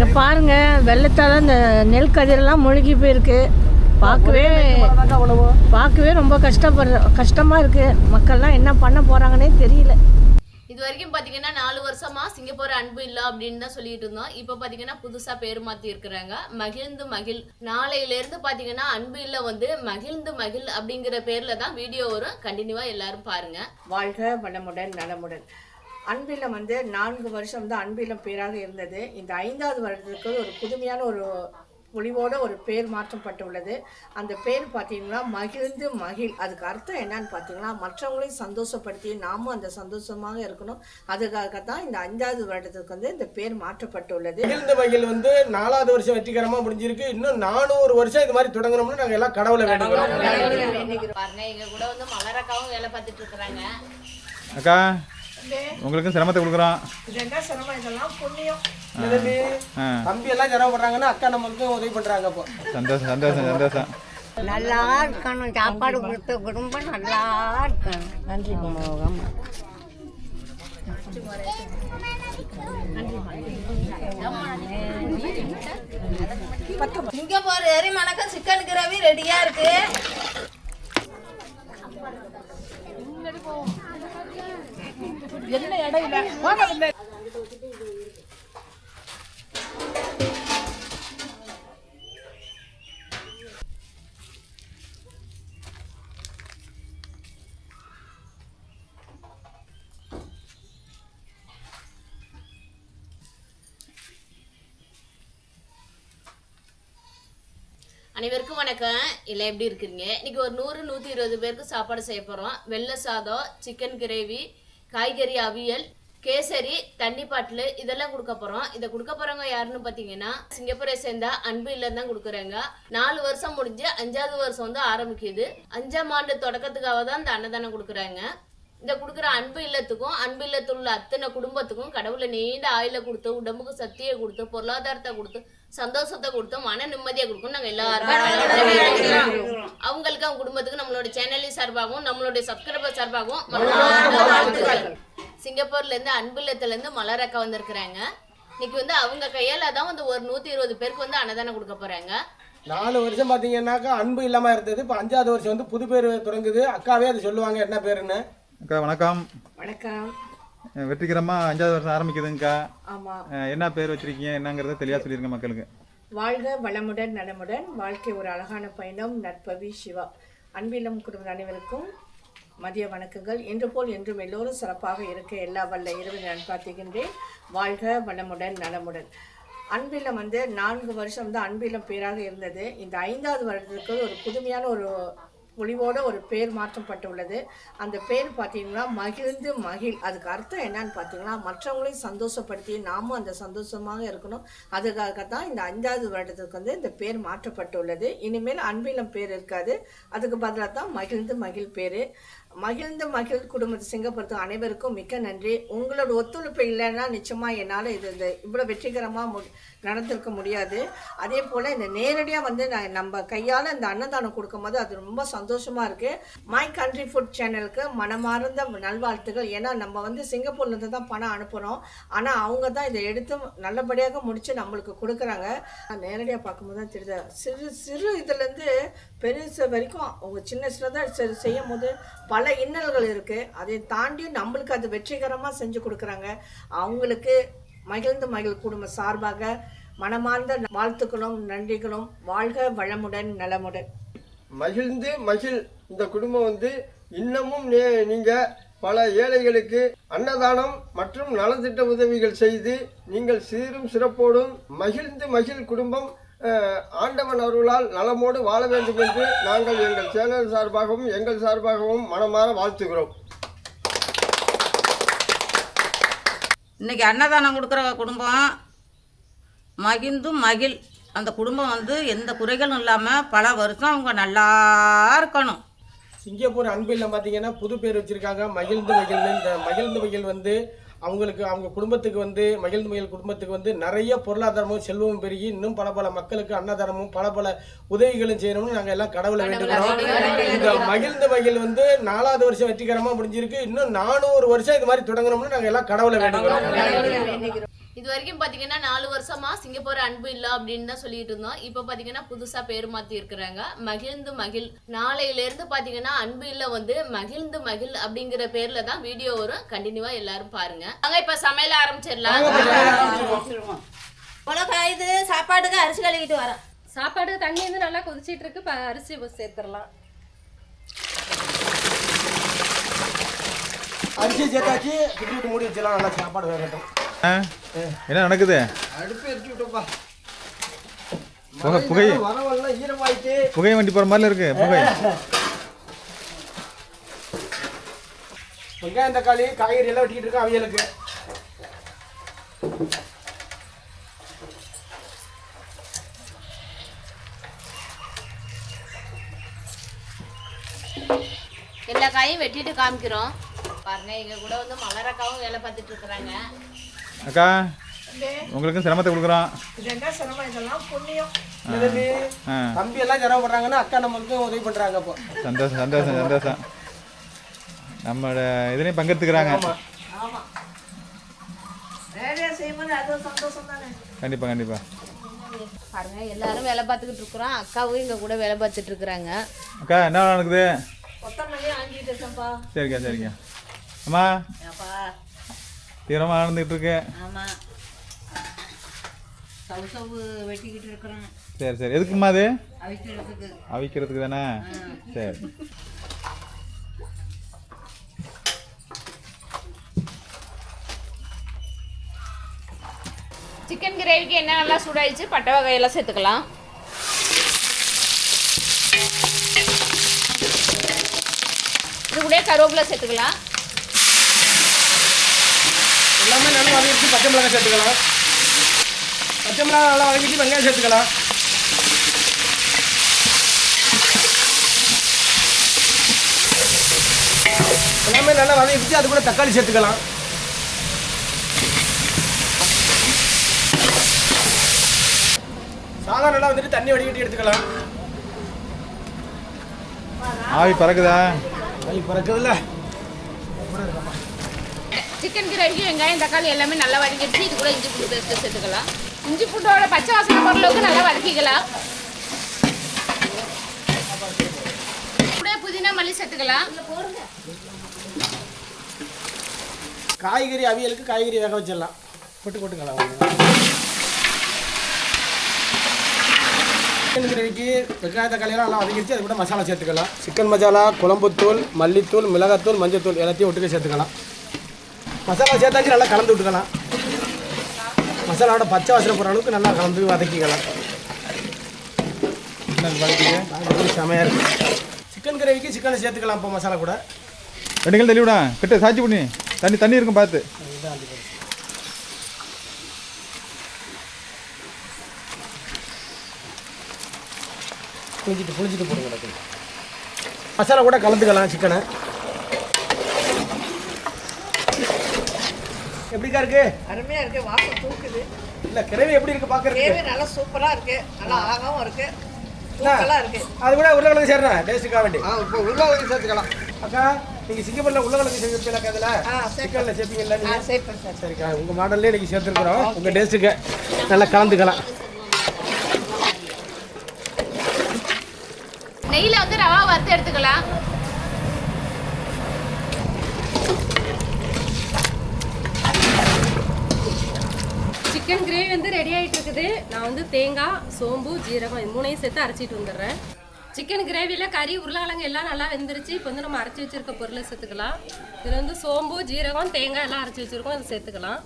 இங்க பாருங்க வெள்ளத்தால இந்த நெல் கதிரெல்லாம் மூழ்கி போயிருக்கு. பார்க்கவே பார்க்கவே ரொம்ப கஷ்டப்படுற கஷ்டமா இருக்கு. மக்கள்லாம் என்ன பண்ண போறாங்கன்னே தெரியல. இது வரைக்கும் பாத்தீங்கன்னா நாலு வருஷமா சிங்கப்பூர் அன்பு இல்ல அப்படின்னு தான் சொல்லிட்டு இருந்தோம். இப்ப பாத்தீங்கன்னா புதுசா பேர் மாத்தி இருக்கிறாங்க. மகிழ்ந்து மகிழ். நாளையில இருந்து பாத்தீங்கன்னா அன்பு இல்ல வந்து மகிழ்ந்து மகிழ் அப்படிங்கிற பேர்ல தான் வீடியோ வரும். கண்டினியூவா எல்லாரும் பாருங்க. வாழ்க வளமுடன் நலமுடன். அன்பிலம் வந்து நான்கு வருஷம் தான் அன்பிலம் பேராக இருந்தது. இந்த ஐந்தாவது வருடத்துக்கு ஒரு புதுமையான ஒரு பொலிவோட ஒரு பேர் மாற்றப்பட்டுள்ளது அந்த பேர் பார்த்தீங்கன்னா மகிழ்ந்து மகிழ். அதுக்கு அர்த்தம் என்னன்னு பார்த்தீங்கன்னா மற்றவங்களையும் சந்தோஷப்படுத்தி நாமும் அந்த சந்தோஷமாக இருக்கணும். அதுக்காக தான் இந்த ஐந்தாவது வருடத்துக்கு வந்து இந்த பேர் மாற்றப்பட்டுள்ளது. மகிழ்ந்த மகிழ் வந்து நாலாவது வருஷம் வெற்றிகரமா முடிஞ்சிருக்கு. இன்னும் நானூறு வருஷம் இது மாதிரி தொடங்கணும்னு நாங்க எல்லாம் கடவுளை பாருங்க எங்க கூட வந்து மலரக்காவும் வேலை பார்த்துட்டு இருக்கிறாங்க அக்கா. உங்களுக்கும் சிரமத்தை கொடுக்குறோம். இது என்ன சிரமம் இதெல்லாம் புண்ணியம். தம்பி, எல்லாம் சிரமப்படுறாங்கன்னா அக்கா நம்மளுக்கு உதவி பண்றாங்க இப்போ. சந்தோஷம் சந்தோஷம் சந்தோஷம். நல்லா இருக்கணும். சாப்பாடு கொடுத்த குடும்பம் நல்லா இருக்கணும். நன்றி சிங்கப்பூர் எரி மணக்கம் சிக்கன் கிரேவி ரெடியா இருக்கு. அனைவருக்கும் வணக்கம். இல்லை எப்படி இருக்கிறீங்க? இன்னைக்கு ஒரு நூறு நூற்றி இருபது பேருக்கு சாப்பாடு செய்ய போகிறோம் வெள்ளை சாதம் சிக்கன் கிரேவி காய்கறி அவியல் கேசரி தண்ணி பாட்டில் இதெல்லாம் கொடுக்க போகிறோம் இதை கொடுக்க போகிறவங்க யாருன்னு பார்த்தீங்கன்னா சிங்கப்பூரை சேர்ந்தா அன்பு இல்லை தான் கொடுக்குறாங்க. நாலு வருஷம் முடிஞ்சு அஞ்சாவது வருஷம் வந்து ஆரம்பிக்குது. அஞ்சாம் ஆண்டு தொடக்கத்துக்காக தான் இந்த அன்னதானம் கொடுக்குறாங்க. இந்த கொடுக்குற அன்பு இல்லத்துக்கும் அன்பு இல்லத்தில் உள்ள அத்தனை குடும்பத்துக்கும் கடவுளை நீண்ட ஆயுள கொடுத்து உடம்புக்கு சக்தியை கொடுத்து பொருளாதாரத்தை கொடுத்து சந்தோஷத்தை கொடுத்து மன நிம்மதியை கொடுக்கும் நாங்க எல்லாருக்கும் அவங்களுக்கு அவங்க குடும்பத்துக்கு நம்மளோட சேனலின் சார்பாகவும் நம்மளுடைய சப்ஸ்கிரைபர் சார்பாகவும் சிங்கப்பூர்ல இருந்து அன்பு இல்லத்துல இருந்து மலரக்கா வந்திருக்கிறாங்க. இன்னைக்கு வந்து அவங்க கையால தான் வந்து ஒரு நூத்தி இருபது பேருக்கு வந்து அன்னதானம் கொடுக்க போறாங்க. நாலு வருஷம் பாத்தீங்கன்னாக்கா அன்பு இல்லாம இருந்தது. இப்போ அஞ்சாவது வருஷம் வந்து புது பேர் தொடங்குது. அக்காவே அது சொல்லுவாங்க என்ன பேருன்னு. அக்கா வணக்கம். வணக்கம். வெற்றிகரமாக அஞ்சாவது வருஷம் ஆரம்பிக்குதுங்கக்கா. ஆமா. அஹ் என்ன பேர் வச்சிருக்கீங்க? என்னங்கிறத தெளிவாக சொல்லிருங்க மக்களுக்கு. வாழ்க வளமுடன் நலமுடன் வாழ்க்கை ஒரு அழகான பயணம் நற்பவி சிவா. அன்பிலும் குடும்ப அனைவருக்கும் மதிய வணக்கங்கள். என்று போல் என்றும் எல்லோரும் சிறப்பாக இருக்க எல்லா வல்ல இரவு நான் பார்த்துகின்றேன் வாழ்க வளமுடன் நலமுடன். அன்பிலம் வந்து நான்கு வருஷம் தான் அன்பிலம் பேராக இருந்தது. இந்த ஐந்தாவது வருடத்துக்கு ஒரு புதுமையான ஒரு ஒளிவோட ஒரு பேர் மாற்றப்பட்டுள்ளது. அந்த பேர் பார்த்தீங்கன்னா மகிழ்ந்து மகிழ். அதுக்கு அர்த்தம் என்னன்னு பார்த்தீங்கன்னா மற்றவங்களையும் சந்தோஷப்படுத்தி நாமும் அந்த சந்தோஷமாக இருக்கணும். அதுக்காக தான் இந்த அஞ்சாவது வருடத்துக்கு வந்து இந்த பேர் மாற்றப்பட்டுள்ளது. இனிமேல் அன்பிலம் பேர் இருக்காது. அதுக்கு பதிலாக தான் மகிழ்ந்து மகிழ் பேர். மகிழ்ந்து மகிழ் குடும்பத்து சிங்கப்பூரத்து அனைவருக்கும் மிக்க நன்றி. உங்களோட ஒத்துழைப்பு இல்லைன்னா நிச்சயமாக என்னால் இது இந்த இவ்வளோ வெற்றிகரமாக மு நடந்திருக்க முடியாது. அதே போல் இந்த நேரடியாக வந்து நான் நம்ம கையால் இந்த அன்னதானம் கொடுக்கும்போது அது ரொம்ப சந்தோஷமாக இருக்குது மை கண்ட்ரி ஃபுட் சேனலுக்கு மனமார்ந்த நல்வாழ்த்துகள். ஏன்னா நம்ம வந்து சிங்கப்பூர்லேருந்து தான் பணம் அனுப்புகிறோம் ஆனால் அவங்க தான் இதை எடுத்து நல்லபடியாக முடித்து நம்மளுக்கு கொடுக்குறாங்க. நேரடியாக பார்க்கும்போது தான் தெரியுது. சிறு சிறு இதுலேருந்து பெருசு வரைக்கும் அவங்க சின்ன சின்னதாக செய்யும் போது பல இன்னல்கள் இருக்குது அதை தாண்டி நம்மளுக்கு அது வெற்றிகரமாக செஞ்சு கொடுக்குறாங்க. அவங்களுக்கு மகிழ்ந்து மகிழ் குடும்ப சார்பாக மனமார்ந்த வாழ்த்துக்களும் நன்றிகளும். வாழ்க வளமுடன் நலமுடன். மகிழ்ந்து மகிழ் இந்த குடும்பம் வந்து இன்னமும் நீங்கள் நீங்க பல ஏழைகளுக்கு அன்னதானம் மற்றும் நலத்திட்ட உதவிகள் செய்து நீங்கள் சீரும் சிறப்போடும் மகிழ்ந்து மகிழ் குடும்பம் ஆண்டவன் அருளால் நலமோடு வாழ வேண்டும் என்று நாங்கள் எங்கள் சேனல் சார்பாகவும் எங்கள் சார்பாகவும் மனமாற வாழ்த்துகிறோம். இன்னைக்கு அன்னதானம் கொடுக்குற குடும்பம் மகிழ்ந்து மகிழ். அந்த குடும்பம் வந்து எந்த குறைகளும் இல்லாமல் பல வருஷம் அவங்க நல்லா இருக்கணும். சிங்கப்பூர் அன்பு இல்லம் பார்த்தீங்கன்னா புது பேர் வச்சிருக்காங்க. மகிழ்ந்து மகிழ்ந்து. இந்த மகிழ்ந்து மகிழ் வந்து அவங்களுக்கு அவங்க குடும்பத்துக்கு வந்து மகிழ்ந்து மகிழ் குடும்பத்துக்கு வந்து நிறைய பொருளாதாரமும் செல்வமும் பெருகி இன்னும் பல பல மக்களுக்கு அன்னதானமும் பல பல உதவிகளும் செய்யணும்னு நாங்கள் எல்லாம் கடவுளை வேண்டுகிறோம். இந்த மகிழ்ந்து மகிழ் வந்து நாலாவது வருஷம் வெற்றிகரமா முடிஞ்சிருக்கு. இன்னும் நானூறு வருஷம் இது மாதிரி தொடங்கணும்னு நாங்கள் எல்லாம் கடவுளை வேண்டுகிறோம். இது வரைக்கும் பாத்தீங்கன்னா நாலு வருஷமா சிங்கப்பூர் அன்பு இல்ல அப்படின்னு தான் சொல்லிட்டு இருந்தோம். இப்போ பாத்தீங்கன்னா புதுசா பேர் மாத்தி இருக்கிறாங்க. மகிழ்ந்து மகிழ். நாளையில இருந்து பாத்தீங்கன்னா அன்பு இல்ல வந்து மகிழ்ந்து மகிழ் அப்படிங்கிற பேர்ல தான் வீடியோ வரும். கண்டினியூவா எல்லாரும் பாருங்க. அங்க இப்ப சமையல ஆரம்பிச்சிடலாம். உலக இது சாப்பாட்டுக்கு அரிசி கழுவிட்டு வரேன். சாப்பாடு தண்ணி வந்து நல்லா கொதிச்சிட்டு இருக்கு. அரிசி சேர்த்துடலாம். அரிசி சேர்த்தாச்சு கிட்டி விட்டு மூடி வச்சிடலாம் நல்லா சாப்பாடு வேகட்டும்? என்ன நடக்குது? புகை புகை. புகை வண்டி போகிற மாதிரில இருக்கு புகை. வெங்காயம் தக்காளி காய்கறி எல்லாம் வெட்டிக்கிட்டு இருக்கோம் அவியலுக்கு. எல்லா காயும் வெட்டிட்டு காமிக்கிறோம். பாருங்க இங்க கூட வந்து மலரக்காவும் வேலை பார்த்துட்டு இருக்கிறாங்க. அக்கா உங்களுக்கும் சிரமத்தை கொடுக்குறோம். தம்பி எல்லாம் சிரமப்படுறாங்கன்னா அக்கா நம்மளுக்கு உதவி பண்றாங்க அப்போ. சந்தோஷம் சந்தோஷம் சந்தோஷம். நம்மளோட இதுலேயும் பங்கெடுத்துக்கிறாங்க. கண்டிப்பாக கண்டிப்பாக பாருங்க எல்லாரும் வேலை பார்த்துக்கிட்டு இருக்கிறோம். அக்காவும் இங்க கூட வேலை பார்த்துட்டு இருக்கிறாங்க. அக்கா என்ன நடக்குது? சரிக்கா சரிங்க அம்மா அப்பா தீவிரமாக நடந்துக்கிட்டு இருக்கு ஆமாம் சவு சவு வெட்டிக்கிட்டு இருக்கிறேன் சரி சரி. எதுக்குமா அது? அவிக்கிறதுக்கு. அவிக்கிறதுக்கு தானே? சரி. சிக்கன் கிரேவிக்கு என்ன நல்லா சூடாயிடுச்சு? பட்டை வகையெல்லாம் சேர்த்துக்கலாம். இது கூட கருவேப்பிலை சேர்த்துக்கலாம். எல்லாமே நல்லா வதக்கிட்டு பச்சை மிளகாய் சேர்த்துக்கலாம். பச்சை மிளகாய் நல்லா வதக்கிட்டு வெங்காயம் சேர்த்துக்கலாம். எல்லாமே நல்லா வதக்கிட்டு அது கூட தக்காளி சேர்த்துக்கலாம். சாதம் நல்லா வந்துட்டு தண்ணி வடிகட்டி எடுத்துக்கலாம். ஆவி பறக்குதா? அது பிறக்குதுல்ல. சிக்கன் கிரேவிக்கு வெங்காயம் தக்காளி எல்லாமே நல்லா வதக்கிடுச்சு. இது கூட இஞ்சி பூண்டு பேஸ்ட்டு சேர்த்துக்கலாம். இஞ்சி பூண்டோட பச்சை வாசனை பொருளுக்கு நல்லா வதக்கிக்கலாம். கூட புதினா மல்லி சேர்த்துக்கலாம். காய்கறி அவியலுக்கு காய்கறி வேக வச்சிடலாம். போட்டு போட்டுக்கலாம் சிக்கன் கிரேவிக்கு வெங்காய தக்காளியெல்லாம் நல்லா வதக்கிடுச்சு. அது கூட மசாலா சேர்த்துக்கலாம். சிக்கன் மசாலா குழம்புத்தூள் மல்லித்தூள் மிளகாத்தூள் மஞ்சத்தூள் எல்லாத்தையும் ஒட்டுக்க சேர்த்துக்கலாம். மசாலா சேர்த்தாச்சு நல்லா கலந்து விட்டுக்கலாம். மசாலாவோட பச்சை வாசனை போகிற அளவுக்கு நல்லா கலந்து வதக்கிக்கலாம். செமையாக இருக்குது சிக்கன் கிரேவிக்கு சிக்கனை சேர்த்துக்கலாம் இப்போ மசாலா கூட. ரெண்டுகள் தள்ளி விடா. கிட்ட சாட்சி பண்ணி. தண்ணி தண்ணி இருக்கும் பார்த்து. புளிஞ்சிட்டு புளிஞ்சிட்டு போடுங்க. மசாலா கூட கலந்துக்கலாம் சிக்கனை எப்படிக்கா இருக்கு அருமையா இருக்கு வாசம் தூக்குது. இல்ல கிரேவி எப்படி இருக்கு பாக்குறதுக்கு? கிரேவி நல்லா சூப்பரா இருக்கு. நல்லா அழகாவும் இருக்கு. தூக்கலா இருக்கு. அது கூட உருளைக்கிழங்கு சேர்றேன் டேஸ்ட்டுக்காக வேண்டி. ஆ இப்போ உருளைக்கிழங்கு சேர்த்துக்கலாம். அக்கா நீங்க சிங்கப்பூர்ல உருளைக்கிழங்கு சேர்ப்பீங்களா அதுல. சிக்கன்ல சேர்ப்பீங்கல்ல நீங்க? சேர்ப்பேன் சார். சரிக்கா உங்க மாடல்லே இன்னைக்கு சேர்த்துருக்குறோம். உங்க டேஸ்ட்டுக்கு நல்லா கலந்துக்கலாம். நெய்யில் வந்து ரவா வறுத்து எடுத்துக்கலாம். சிக்கன் கிரேவி வந்து ரெடி ஆயிட்டு இருக்குது நான் வந்து தேங்காய் சோம்பு ஜீரகம் இது மூணையும் சேர்த்து அரைச்சிட்டு வந்துடுறேன். சிக்கன் கிரேவியில் கறி உருளைக்கிழங்கு எல்லாம் நல்லா வெந்துருச்சு. இப்போ வந்து நம்ம அரைச்சி வச்சிருக்க பொருளை சேர்த்துக்கலாம். இதில் வந்து சோம்பு ஜீரகம் தேங்காய் எல்லாம் அரைச்சி வச்சிருக்கோம். அதை சேர்த்துக்கலாம்.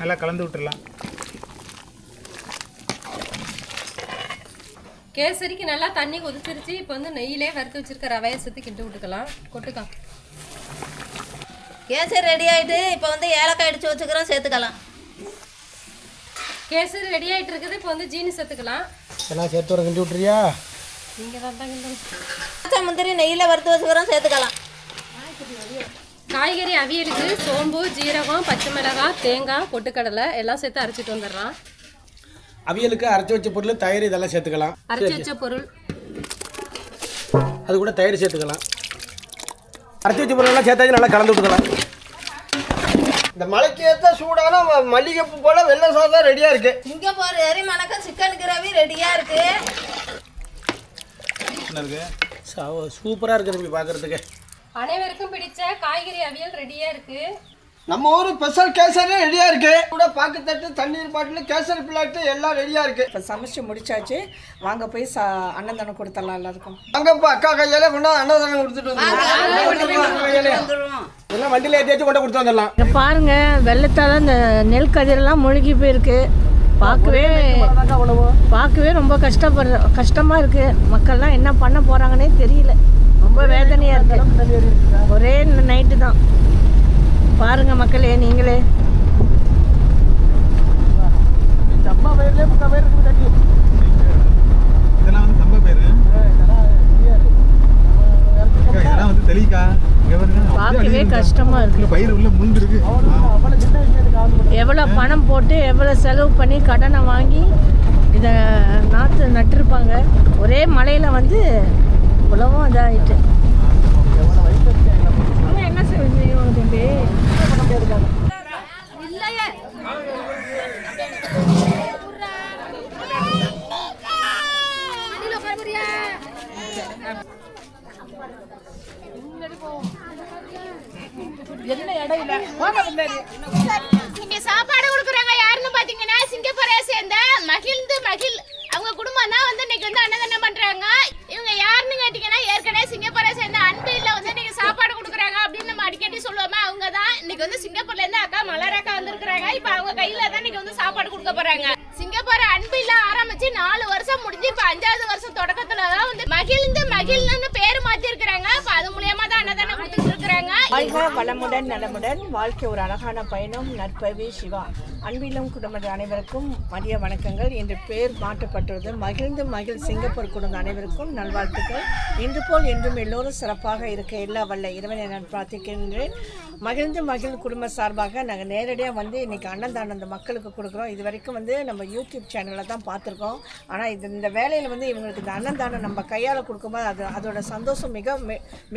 நல்லா கலந்து விட்டுறலாம். கேசரிக்கு நல்லா தண்ணி கொதிச்சிருச்சு. இப்போ வந்து நெய்யிலே வறுத்து வச்சிருக்க ரவையை சேர்த்து கிண்டு விட்டுக்கலாம். கொட்டுக்கா. கேசரி ரெடி ஆயிட்டு இப்போ வந்து ஏலக்காய் அடிச்சு வச்சுக்கிறோம் சேர்த்துக்கலாம். கேசரி ரெடி ஆயிட்டு இருக்குது இப்போ வந்து ஜீனி சேர்த்துக்கலாம். எல்லாம் சேர்த்து வர கிண்டி விட்டுறியா? நீங்கள் தான் தான் பச்சை முந்திரி நெய்யில் வறுத்து வச்சுக்கிறோம் சேர்த்துக்கலாம். காய்கறி அவியலுக்கு சோம்பு ஜீரகம் பச்சை மிளகாய் தேங்காய் பொட்டுக்கடலை எல்லாம் சேர்த்து அரைச்சிட்டு வந்துடுறோம். அவியலுக்கு அரைச்சி வச்ச பொருள் தயிர் இதெல்லாம் சேர்த்துக்கலாம். அரைச்சி வச்ச பொருள். அது கூட தயிர் சேர்த்துக்கலாம். அரைச்சி வச்ச பொருள் எல்லாம் சேர்த்தாச்சு நல்லா கலந்து விட்டுக்கலாம். இந்த மலைக்கு ஏற்ற சூடான மல்லிகைப்பூ போல வெள்ளை சாதம் ரெடியாக இருக்கு. சிங்கப்பூர் எரி மணக்கம் சிக்கன் கிரேவி ரெடியாக இருக்கு. என்ன இருக்கு? சூப்பராக இருக்குது தம்பி பார்க்குறதுக்கு அனைவருக்கும் பிடிச்ச காய்கறி அவியல் ரெடியா இருக்கு. நம்ம ஊர் ஸ்பெஷல் கேசரி ரெடியாக இருக்கு. கூட பாக்கு தட்டு தண்ணீர் பாட்டில் கேசரி பிளாட்டு எல்லாம் ரெடியாக இருக்கு. இப்போ சமைச்சு முடிச்சாச்சு. வாங்க போய் சா அன்னதானம் கொடுத்துடலாம் எல்லாருக்கும். அங்கப்பா அக்கா கையால கொண்டா அன்னதானம் கொடுத்துட்டு வந்துருவோம். எல்லாம் வண்டியில் ஏற்றியாச்சும் கொண்டு கொடுத்து வந்துடலாம். இங்க பாருங்க வெள்ளத்தால இந்த நெல் கதிரெல்லாம் முழுகி போயிருக்கு. பார்க்கவே பார்க்கவே ரொம்ப கஷ்டப்படுற கஷ்டமா இருக்கு. மக்கள்லாம் என்ன பண்ண போறாங்கன்னே தெரியல. ரொம்ப வேதனையா இருக்கு. ஒரே நைட்டு தான். பாருங்க மக்களே நீங்களே. சம்பா பயிர்லேயே முக்கால் பயிர் இருக்குது தண்ணி இதெல்லாம் வந்து சம்ப பேரு. அக்கா, இதெல்லாம் வந்து தெளிக்கா? இங்க பாருங்க அப்படியே பார்க்கவே. கஷ்டமா இருக்கு. பயிர் உள்ள எவ்வளோ பணம் போட்டு எவ்வளோ செலவு பண்ணி கடனை வாங்கி இதை நாற்று நட்டிருப்பாங்க. ஒரே மழையில் வந்து உலகம் இதாகிட்டு என்ன செய்வோம் தம்பி என்ன இடம் இல்லை போங்க முன்னாடி இங்க சாப்பாடு கொடுக்குறாங்க யாருன்னு பாத்தீங்கன்னா சிங்கப்பூரை சேர்ந்த மகிழ்ந்து மகிழ் அவங்க குடும்பம் தான் வந்து இன்னைக்கு வந்து அன்னதானம் பண்றாங்க இவங்க யாருன்னு கேட்டீங்கன்னா ஏற்கனவே சிங்கப்பூரை சேர்ந்த அன்பில்ல வந்து இன்னைக்கு சாப்பாடு கொடுக்குறாங்க அப்படின்னு நம்ம அடிக்கடி சொல்லுவோமே அவங்க தான் இன்னைக்கு வந்து சிங்கப்பூர்ல இருந்து அக்கா மலர் அக்கா வந்திருக்கிறாங்க இப்ப அவங்க கையில தான் இன்னைக்கு வந்து சாப்பாடு கொடுக்க போறாங்க. சிங்கப்பூர் அன்பில்லா ஆரம்பிச்சு நாலு வருஷம் முடிஞ்சு இப்ப அஞ்சாவது வருஷம் தொடக்கத்துல தான் வந்து மகிழ்ந்து மகிழ்னு பேரு மாத்தி இருக்கிறாங்க இப்ப அது மூலியமா தான் அன்னதானம் கொடுத்துட்டு இருக்கிறாங்க. வாழ்க வளமுடன் நலமுடன். வாழ்க்கை ஒரு அழகான பயணம். நற்பவி சிவா. அன்பிலும் குடும்ப அனைவருக்கும் மதிய வணக்கங்கள். என்று பேர் மாற்றப்பட்டுள்ளது. மகிழ்ந்து மகிழ் சிங்கப்பூர் குடும்ப அனைவருக்கும் நல்வாழ்த்துக்கள். இன்று போல் என்றும் எல்லோரும் சிறப்பாக இருக்க எல்லா வல்ல இறைவனை நான் பிரார்த்திக்கின்றேன். மகிழ்ந்து மகிழ் குடும்ப சார்பாக நாங்கள் நேரடியாக வந்து இன்றைக்கி அன்னதானம் அந்த மக்களுக்கு கொடுக்குறோம். இது வரைக்கும் வந்து நம்ம யூடியூப் சேனலில் தான் பார்த்துருக்கோம். ஆனால் இது இந்த வேலையில் வந்து இவங்களுக்கு இந்த அன்னதானம் நம்ம கையால் கொடுக்கும்போது அது அதோட சந்தோஷம் மிக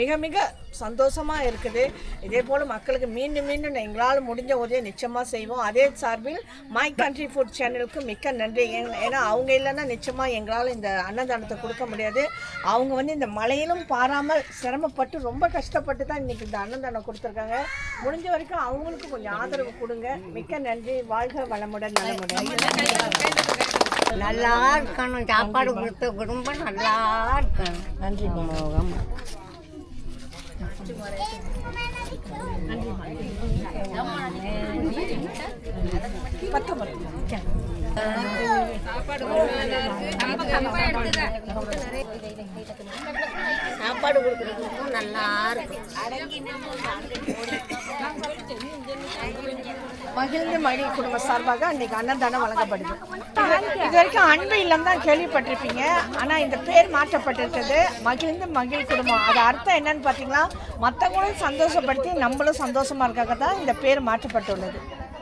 மிக மிக சந்தோஷமாக இருக்குது. இதே போல் மக்களுக்கு மீண்டும் மீண்டும் எங்களால் முடிஞ்ச உதவியை நிச்சயமாக செய்வோம். அதே சார் சார்பில் மை கண்ட்ரி ஃபுட் சேனலுக்கு மிக்க நன்றி. ஏன்- ஏன்னா அவங்க இல்லைன்னா நிச்சயமாக எங்களால் இந்த அன்னதானத்தை கொடுக்க முடியாது. அவங்க வந்து இந்த மழையிலும் பாராமல் சிரமப்பட்டு ரொம்ப கஷ்டப்பட்டு தான் இன்றைக்கி இந்த அன்னதானம் கொடுத்துருக்காங்க. முடிஞ்ச வரைக்கும் அவங்களுக்கு கொஞ்சம் ஆதரவு கொடுங்க. மிக்க நன்றி. வாழ்க வளமுடன் நலமுடன். நல்லா இருக்கணும். சாப்பாடு கொடுத்த குடும்பம் நல்லா இருக்கணும். நன்றி சாப்பாடு கொடுக்குறதுக்கும் நல்லா இருக்கும் மகிழ்ந்து மகிழ் குடும்ப சார்பாக அன்னைக்கு அன்னதானம் வழங்கப்படுது. இது வரைக்கும் அன்பு இல்லம் தான் கேள்விப்பட்டிருப்பீங்க. ஆனால் இந்த பேர் மாற்றப்பட்டிருக்கிறது. மகிழ்ந்து மகிழ் குடும்பம். அது அர்த்தம் என்னன்னு பார்த்தீங்கன்னா மற்றவங்களும் சந்தோஷப்படுத்தி நம்மளும் சந்தோஷமா இருக்காக தான் இந்த பேர் மாற்றப்பட்டுள்ளது.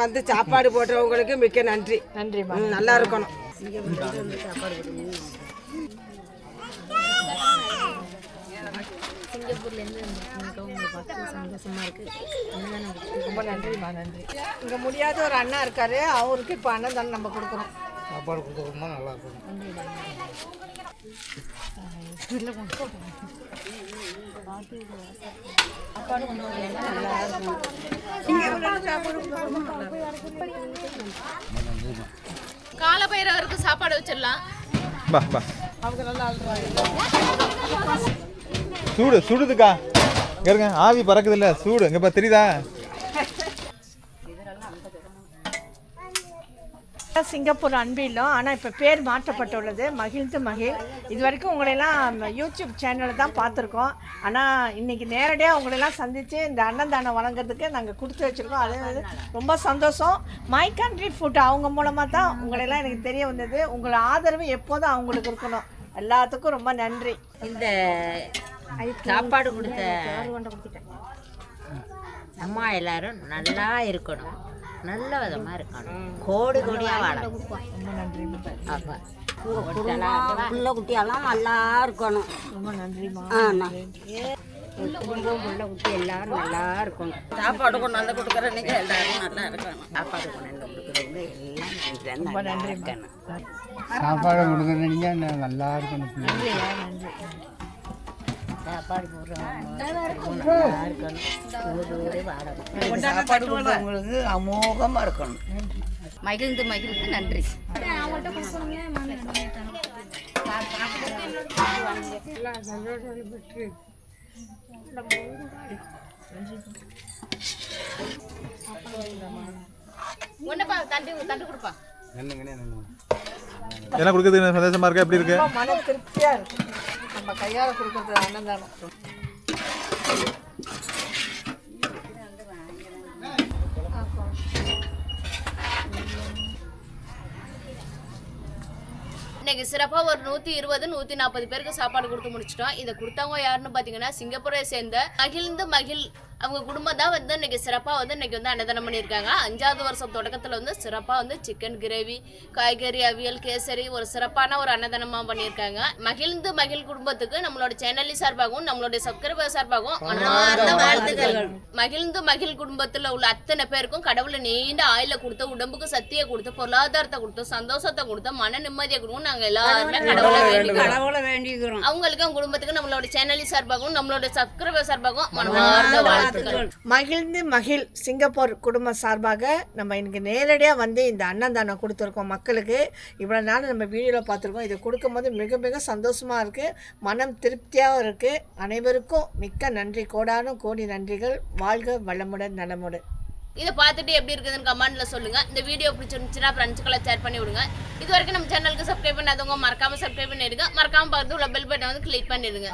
வந்து சாப்பாடு போட்டவங்களுக்கு மிக்க நன்றி. நன்றிம்மா. ம், நல்லா இருக்கணும். ரொம்ப நன்றிம்மா நன்றி. இங்கே முடியாத ஒரு அண்ணா இருக்காரு. அவருக்கு இப்போ அன்னதானம் நம்ம கொடுக்குறோம் சாப்பாடு கொடுத்தவங்க நல்லா இருக்கும் காலபைரவருக்கு சாப்பாடு வச்சிடலாம். பா பா சூடு சுடுதுக்கா. இங்க இருங்க ஆவி பறக்குது இல்ல சூடு. இங்க பா தெரியுதா? சிங்கப்பூர் அன்பு இல்லம் ஆனால் இப்போ பேர் மாற்றப்பட்டுள்ளது. மகிழ்ந்து மகிழ். இது வரைக்கும் உங்களையெல்லாம் யூடியூப் சேனலில் தான் பார்த்துருக்கோம். ஆனால் இன்னைக்கு நேரடியாக உங்களெல்லாம் சந்தித்து இந்த அன்னதானம் வழங்குறதுக்கு நாங்கள் கொடுத்து வச்சுருக்கோம். அதே வந்து ரொம்ப சந்தோஷம். மை கண்ட்ரி ஃபுட் அவங்க மூலமாக தான் உங்களெல்லாம் எனக்கு தெரிய வந்தது. உங்களை ஆதரவு எப்போதும் அவங்களுக்கு இருக்கணும். எல்லாத்துக்கும் ரொம்ப நன்றி. இந்த சாப்பாடு கொடுத்த அம்மா எல்லாரும் நல்லா இருக்கணும். நல்ல விதமா இருக்கணும். கோடி கோடியா வாழணும் அப்ப பிள்ளை குட்டியெல்லாம் நல்லா இருக்கணும். ரொம்ப நன்றிம்மா. குடும்பம் பிள்ளை குட்டி எல்லாரும் நல்லா இருக்கணும். சாப்பாடு கொண்டாந்து கொடுக்குற நீங்க எல்லாரும் நல்லா இருக்கணும். சாப்பாடு கொண்டு வந்து கொடுக்குறவங்க எல்லாம் ரொம்ப நல்லா இருக்கணும். சாப்பாடு கொடுக்குறீங்க நல்லா இருக்கணும். சாப்பாடு போடுறவங்க சாப்பாடு கொடுக்குறவங்களுக்கு அமோகமாக இருக்கணும். மகிழ்ந்து மகிழ்ந்து நன்றி. என்ன கொடுக்குறது சந்தோஷமா இருக்கா? எப்படி இருக்கு? மன திருப்தியாக இருக்கு. நம்ம கையால் கொடுக்குறது அன்னதானம் இன்னைக்கு சிறப்பாக ஒரு நூற்றி இருபது நூற்றி நாற்பது பேருக்கு சாப்பாடு கொடுத்து முடிச்சிட்டோம். இதை கொடுத்தவங்க யாருன்னு பார்த்தீங்கன்னா சிங்கப்பூரை சேர்ந்த மகிழ்ந்து மகிழ் அவங்க குடும்பம் தான் வந்து இன்னைக்கு சிறப்பாக வந்து இன்னைக்கு வந்து அன்னதானம் பண்ணியிருக்காங்க. அஞ்சாவது வருஷம் தொடக்கத்தில் வந்து சிறப்பாக வந்து சிக்கன் கிரேவி காய்கறி அவியல் கேசரி ஒரு சிறப்பான ஒரு அன்னதானமாக பண்ணியிருக்காங்க. மகிழ்ந்து மகிழ் குடும்பத்துக்கு நம்மளோட சேனலி சார்பாகவும் நம்மளுடைய சப்ஸ்கிரைபர் சார்பாகவும் வாழ்த்துக்கள். மகிழ்ந்து மகிழ் குடும்பத்தில் உள்ள அத்தனை பேருக்கும் கடவுளை நீண்ட ஆயில கொடுத்து உடம்புக்கு சக்தியை கொடுத்து பொருளாதாரத்தை கொடுத்து சந்தோஷத்தை கொடுத்து மன நிம்மதியை கொடுக்கும் நாங்க எல்லாருமே கடவுளை வேண்டிக்கிறோம் கடவுளை வேண்டிக்கிறோம் அவங்களுக்கு அவங்க குடும்பத்துக்கு நம்மளோட சேனலி சார்பாகவும் நம்மளோட சப்ஸ்கிரைபர் சார்பாகவும் மனமார்ந்த வாழ்த்துக்கள் மகிழ்ந்து மகிழ் சிங்கப்பூர் குடும்ப சார்பாக நம்ம இன்னைக்கு நேரடியாக வந்து இந்த அன்னதானம் கொடுத்துருக்கோம் மக்களுக்கு இவ்வளோ நாள் நம்ம வீடியோவில் பார்த்துருக்கோம் இதை கொடுக்கும்போது மிக மிக சந்தோஷமாக இருக்குது மனம் திருப்தியாகவும் இருக்குது அனைவருக்கும் மிக்க நன்றி கோடானும் கோடி நன்றிகள் வாழ்க வளமுடன் நலமுடன் இதை பார்த்துட்டு எப்படி இருக்குதுன்னு கமெண்ட்ல சொல்லுங்க இந்த வீடியோ பிடிச்சிருந்துச்சுன்னா ஃப்ரெண்ட்ஸ்க்கெல்லாம் ஷேர் பண்ணி விடுங்க இது வரைக்கும் நம்ம சேனலுக்கு சப்ஸ்கிரைப் பண்ணாதவங்க மறக்காம சப்ஸ்கிரைப் பண்ணிடுங்க மறக்காம பக்கத்துல உள்ள பெல் பட்டன் வந்து கிளிக் பண்ணிடுங்க